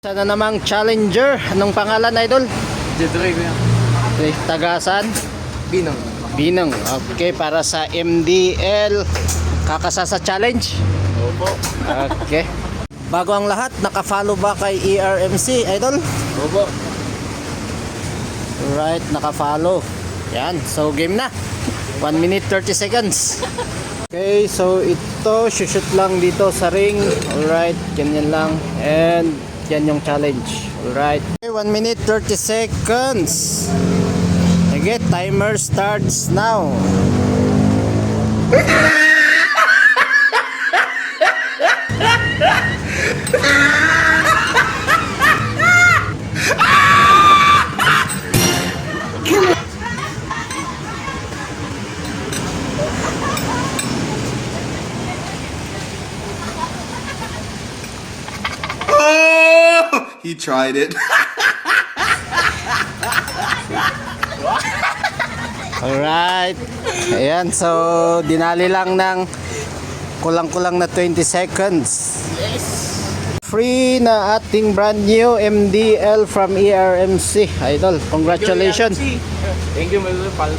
Sana namang challenger. Anong pangalan, Idol? Jedre ko yan. Okay, tagasan. Binong. Binang. Okay, para sa MDL Kakasasa Challenge. Opo. Okay. Bago ang lahat, naka-follow ba kay ERMC, Idol? Opo. Right, naka-follow. Yan, so game na. 1 minute 30 seconds. Okay, so ito, shoot lang dito sa ring. Alright, ganyan lang. And yan yung challenge. Alright. Okay, 1 minute 30 seconds. Okay, timer starts now. Oh, he tried it. Alright. Ayan, so dinali lang ng kulang-kulang na 20 seconds. Free na ating brand new MDL from E ERMC. Idol, congratulations. Thank you, my little pal.